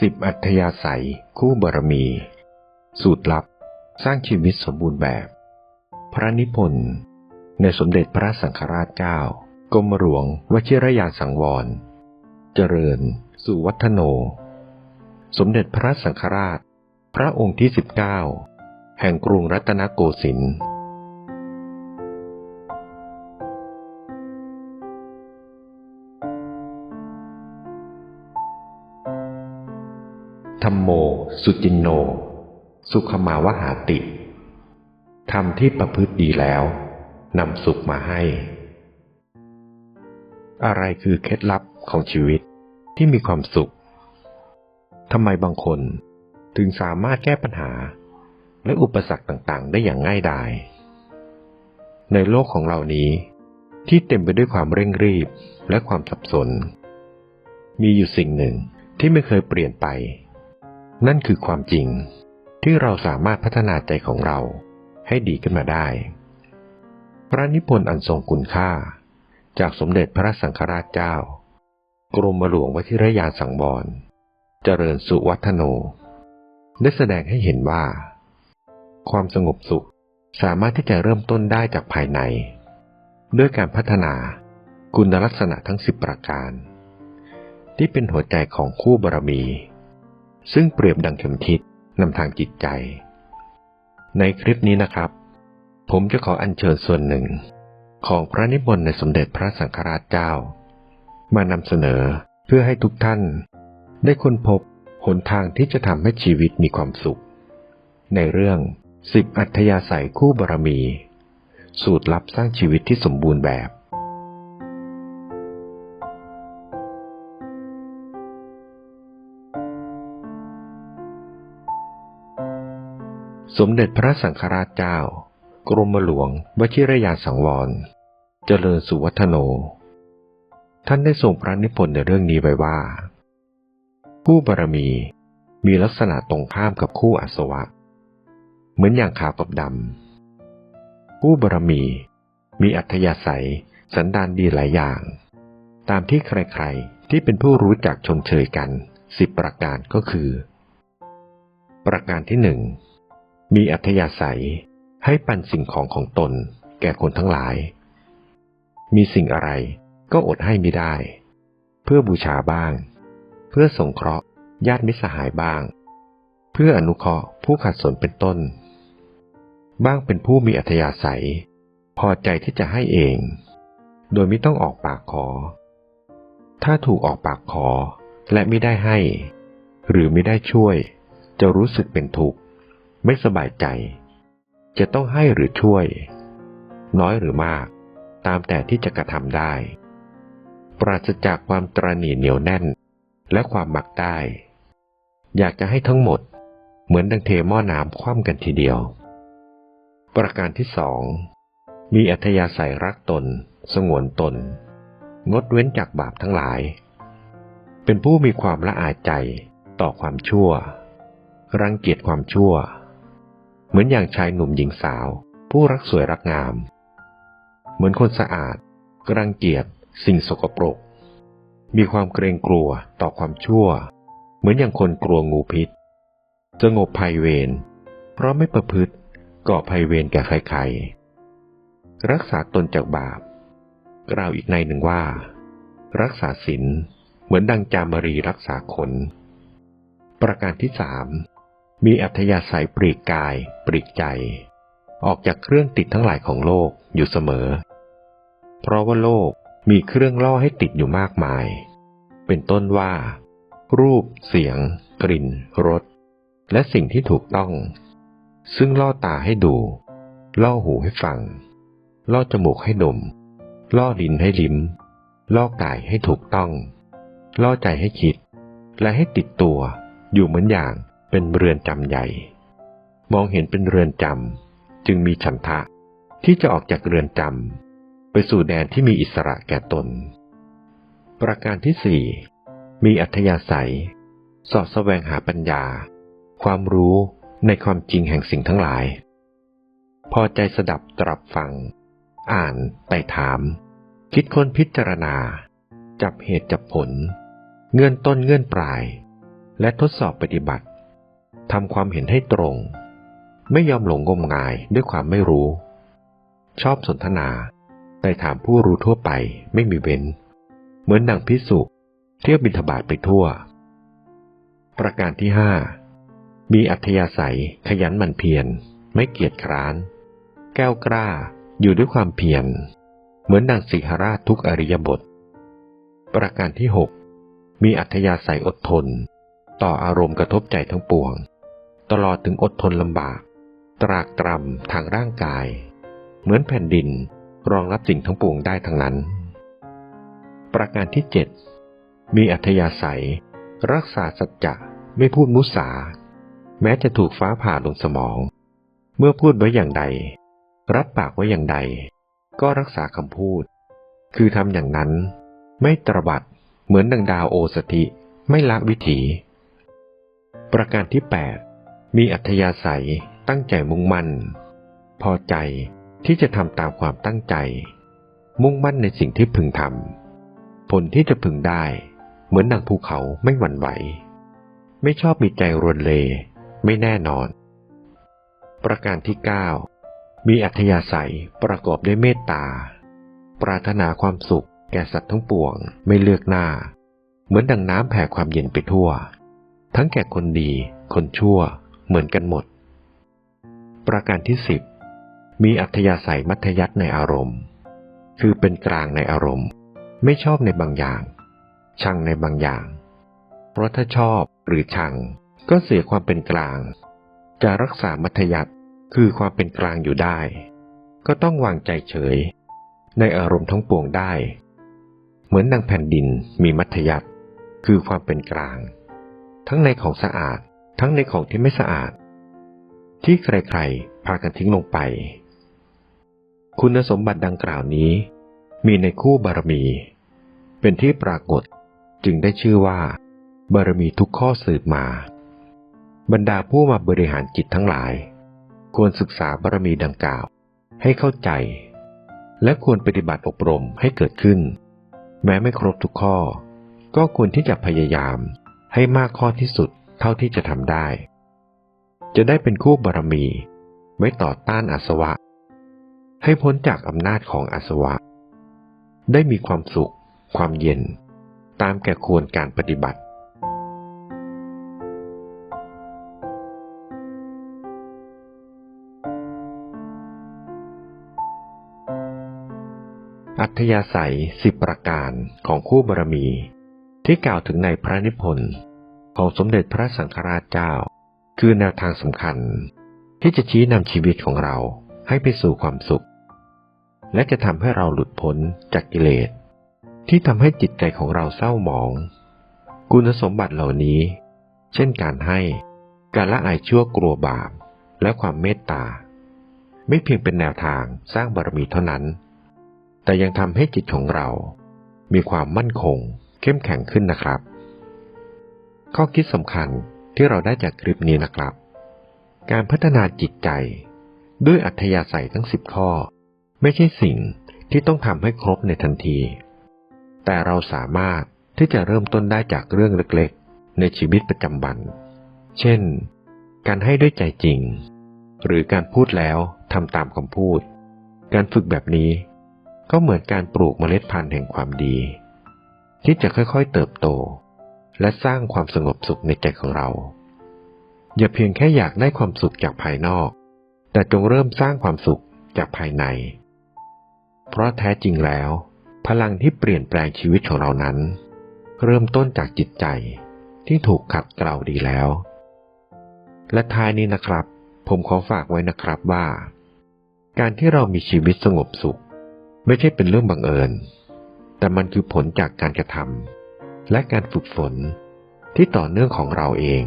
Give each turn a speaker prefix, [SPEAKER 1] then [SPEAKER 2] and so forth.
[SPEAKER 1] สิบอัธยาศัย คู่บารมี สูตรลับ สร้างชีวิตสมบูรณ์แบบ พระนิพนธ์ ในสมเด็จพระสังฆราชเจ้ากรมหลวงวชิรยานสังวร เจริญ สุวัฒโน สมเด็จพระสังฆราช พระองค์ที่สิบเก้าแห่งกรุงรัตนโกสินทร์ ธรรมโม สุจินโน สุขมาวหาติธรรมที่ประพฤติดีแล้วนำสุขมาให้ อะไรคือเคล็ดลับของชีวิตที่มีความสุขทำไมบางคนถึงสามารถแก้ปัญหา และอุปสรรคต่างๆ ได้อย่างง่ายดาย ในโลกของเรานี้ ที่เต็มไปด้วยความเร่งรีบและความสับสน มีอยู่สิ่งหนึ่งที่ไม่เคยเปลี่ยนไป นั่นคือความจริงที่เราสามารถพัฒนาใจของเราให้ดีขึ้นมาได้ พระนิพนธ์อันทรงคุณค่า จากสมเด็จพระสังฆราชเจ้า กรมหลวงวชิรยานสังวรเจริญสุวัฒโน ได้แสดงให้เห็นว่า ความสงบสุขสามารถที่จะเริ่มต้นได้จากภายใน ด้วยการพัฒนาคุณลักษณะทั้งสิบประการ ที่เป็นหัวใจของคู่บารมี ซึ่งเปรียบดังเข็มทิศนำทางจิตใจ ในคลิปนี้นะครับ ผมจะขออัญเชิญส่วนหนึ่ง ของพระนิพนธ์ในสมเด็จพระสังฆราชเจ้า มานำเสนอเพื่อให้ทุกท่าน ได้ค้นพบหนทางที่จะทำให้ชีวิตมีความสุข ในเรื่องสิบอัธยาศัยคู่บารมี สูตรลับสร้างชีวิตที่สมบูรณ์แบบ สมเด็จพระสังฆราชเจ้า กรมหลวงวชิรยานสังวร เจริญสุวัฒโน ท่านได้ทรงพระนิพนธ์ในเรื่องนี้ไว้ว่าคู่บารมีมีลักษณะตรงข้ามกับคู่อาสวะ เหมือนอย่างขาวกับดำคู่บารมีมีอัธยาศัยสันดานดีหลายอย่าง ตามที่ใครๆ ที่เป็นผู้รู้จักชมเชยกันสิบประการก็คือ ประการที่หนึ่ง มีอัธยาศัยให้ปันสิ่งของของตน แก่คนทั้งหลาย มีสิ่งอะไรก็อดให้ไม่ได้ เพื่อบูชาบ้าง เพื่อสงเคราะห์ญาติมิตรสหายบ้าง เพื่ออนุเคราะห์ผู้ขัดสนเป็นต้น บ้างเป็นผู้มีอัธยาศัย พอใจที่จะให้เอง โดยไม่ต้องออกปากขอ ถ้าถูกออกปากขอและไม่ได้ให้ หรือไม่ได้ช่วย จะรู้สึกเป็นทุกข์ ไม่สบายใจ จะต้องให้หรือช่วย น้อยหรือมาก ตามแต่ที่จะกระทำได้ ปราศจากความตรณีเหนียวแน่น และความมักได้ อยากจะให้ทั้งหมด เหมือนดังเทหม้อน้ำคว่ำกันทีเดียว ประการที่สองมีอัธยาศัยรักตน สงวนตน งดเว้นจากบาปทั้งหลาย เป็นผู้มีความละอายใจต่อความชั่ว รังเกียจความชั่ว เหมือนอย่างชายหนุ่มหญิงสาว ผู้รักสวยรักงาม เหมือนคนสะอาดรังเกียจสิ่งสกปรก มีความเกรงกลัวต่อความชั่ว เหมือนอย่างคนกลัวงูพิษสงบภัยเวรเพราะไม่ประพฤติก่อภัยเวรแก่ใครๆ รักษาตนจากบาป กล่าวอีกในหนึ่งว่า รักษาศีลเหมือนดังจามรีรักษาคน ประการที่สาม มีอัธยาศัยปลีกกายปลีกใจ ออกจากเครื่องติดทั้งหลายของโลกอยู่เสมอ เพราะว่าโลกมีเครื่องล่อให้ติดอยู่มากมาย เป็นต้นว่า รูป เสียง กลิ่น รส และสิ่งที่ถูกต้อง ซึ่งล่อตาให้ดู ล่อหูให้ฟัง ล่อจมูกให้ดม ล่อลิ้นให้ลิ้ม ล่อกายให้ถูกต้อง ล่อใจให้คิด และให้ติดตัว อยู่เหมือนอย่าง เป็นเรือนจำใหญ่ มองเห็นเป็นเรือนจำจึงมีฉันทะที่จะออกจากเรือนจำไปสู่แดนที่มีอิสระแก่ตน ประการที่สี่มีอัธยาศัย สอดแสวงหาปัญญา ความรู้ในความจริงแห่งสิ่งทั้งหลาย พอใจสดับตรับฟัง อ่านไต่ถาม คิดค้นพิจารณา จับเหตุจับผล เงื่อนต้นเงื่อนปลาย และทดสอบปฏิบัติ ทำความเห็นให้ตรง ไม่ยอมหลงงมงายด้วยความไม่รู้ ชอบสนทนาแต่ถามผู้รู้ทั่วไปไม่มีเว้น เหมือนดังพิสุเที่ยวบินทบาทไปทั่ว ประการที่ห้ามีอัธยาศัยขยันหมั่นเพียรไม่เกียจคร้าน แก้วกล้าอยู่ด้วยความเพียรเหมือนดังสิหราชทุกอริยบท ประการที่หกมีอัธยาศัยอดทน ต่ออารมณ์กระทบใจทั้งปวง ตลอดถึงอดทนลำบาก ตรากตรำทางร่างกาย เหมือนแผ่นดินรองรับสิ่งทั้งปวงได้ทั้งนั้น ประการที่เจ็ดมีอัธยาศัย รักษาสัจจะไม่พูดมุสา แม้จะถูกฟ้าผ่าลงสมอง เมื่อพูดไว้อย่างใด รับปากไว้อย่างใด ก็รักษาคำพูด คือทำอย่างนั้น ไม่ตรบัดเหมือนดังดาวโอสถิไม่ละวิถี ประการที่แปด มีอัธยาศัยตั้งใจมุ่งมั่น พอใจที่จะทำตามความตั้งใจ มุ่งมั่นในสิ่งที่พึงทำผลที่จะพึงได้ เหมือนดังภูเขาไม่หวั่นไหว ไม่ชอบมีใจรวนเล ไม่แน่นอน ประการที่เก้ามีอัธยาศัยประกอบด้วยเมตตา ปรารถนาความสุขแก่สัตว์ทั้งปวงไม่เลือกหน้า เหมือนดังน้ำแผ่ความเย็นไปทั่ว ทั้งแก่คนดี คนชั่ว เหมือนกันหมด ประการที่สิบมีอัธยาศัยมัธยัติในอารมณ์ คือเป็นกลางในอารมณ์ ไม่ชอบในบางอย่าง ชังในบางอย่าง เพราะถ้าชอบหรือชัง ก็เสียความเป็นกลาง จะรักษามัธยัติคือความเป็นกลางอยู่ได้ ก็ต้องวางใจเฉย ในอารมณ์ทั้งปวงได้ เหมือนดังแผ่นดินมีมัธยัติคือความเป็นกลาง ทั้งในของสะอาด ทั้งในของที่ไม่สะอาด ที่ใครๆพากันทิ้งลงไป คุณสมบัติดังกล่าวนี้ มีในคู่บารมี เป็นที่ปรากฏจึงได้ชื่อว่า บารมีทุกข้อสืบมา บรรดาผู้มาบริหารจิตทั้งหลาย ควรศึกษาบารมีดังกล่าวให้เข้าใจ และควรปฏิบัติอบรมให้เกิดขึ้น แม้ไม่ครบทุกข้อ ก็ควรที่จะพยายามให้มากข้อที่สุด เท่าที่จะทำได้ จะได้เป็นคู่บารมี ไว้ต่อต้านอาสวะ ให้พ้นจากอำนาจของอาสวะ ได้มีความสุข ความเย็น ตามแก่ควรการปฏิบัติ อัธยาศัยสิบประการของคู่บารมีที่กล่าวถึงในพระนิพนธ์ ของสมเด็จพระสังฆราชเจ้า คือแนวทางสำคัญ ที่จะชี้นำชีวิตของเราให้ไปสู่ความสุข และจะทำให้เราหลุดพ้นจากกิเลส ที่ทำให้จิตใจของเราเศร้าหมอง คุณสมบัติเหล่านี้ เช่นการให้การละอายชั่วกลัวบาป และความเมตตา ไม่เพียงเป็นแนวทางสร้างบารมีเท่านั้น แต่ยังทำให้จิตของเรา มีความมั่นคง เข้มแข็งขึ้นนะครับ ข้อคิดสำคัญที่เราได้จากคลิปนี้นะครับ การพัฒนาจิตใจ ด้วยอัธยาศัยทั้งสิบข้อ ไม่ใช่สิ่งที่ต้องทำให้ครบในทันที แต่เราสามารถที่จะเริ่มต้นได้จากเรื่องเล็กๆ ในชีวิตประจำวัน เช่น การให้ด้วยใจจริง หรือการพูดแล้วทำตามคำพูด การฝึกแบบนี้ ก็เหมือนการปลูกเมล็ดพันธุ์แห่งความดี ที่จะค่อยๆเติบโต และสร้างความสงบสุขในใจของเรา อย่าเพียงแค่อยากได้ความสุขจากภายนอก แต่จงเริ่มสร้างความสุขจากภายใน เพราะแท้จริงแล้ว พลังที่เปลี่ยนแปลงชีวิตของเรานั้น เริ่มต้นจากจิตใจที่ถูกขัดเกลาดีแล้ว และท้ายนี้นะครับ ผมขอฝากไว้นะครับว่า การที่เรามีชีวิตสงบสุข ไม่ใช่เป็นเรื่องบังเอิญ แต่มันคือผลจากการกระทำ และการฝึกฝนที่ต่อเนื่องของเราเอง